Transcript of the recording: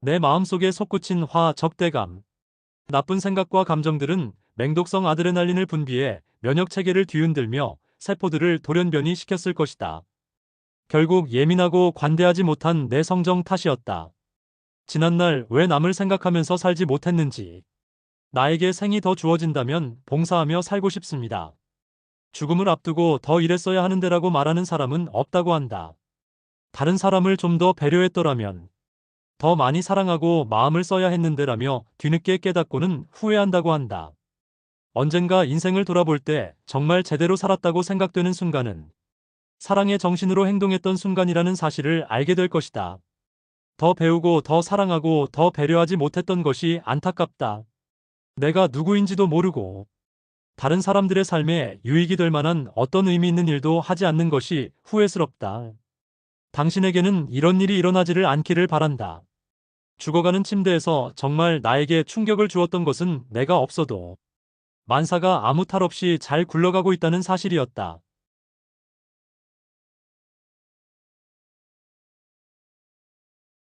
내 마음속에 솟구친 화, 적대감. 나쁜 생각과 감정들은 맹독성 아드레날린을 분비해 면역 체계를 뒤흔들며 세포들을 돌연변이 시켰을 것이다. 결국 예민하고 관대하지 못한 내 성정 탓이었다. 지난날 왜 남을 생각하면서 살지 못했는지. 나에게 생이 더 주어진다면 봉사하며 살고 싶습니다. 죽음을 앞두고 더 일했어야 하는데라고 말하는 사람은 없다고 한다. 다른 사람을 좀 더 배려했더라면, 더 많이 사랑하고 마음을 써야 했는데라며 뒤늦게 깨닫고는 후회한다고 한다. 언젠가 인생을 돌아볼 때 정말 제대로 살았다고 생각되는 순간은 사랑의 정신으로 행동했던 순간이라는 사실을 알게 될 것이다. 더 배우고 더 사랑하고 더 배려하지 못했던 것이 안타깝다. 내가 누구인지도 모르고 다른 사람들의 삶에 유익이 될 만한 어떤 의미 있는 일도 하지 않는 것이 후회스럽다. 당신에게는 이런 일이 일어나지를 않기를 바란다. 죽어가는 침대에서 정말 나에게 충격을 주었던 것은 내가 없어도 만사가 아무 탈 없이 잘 굴러가고 있다는 사실이었다.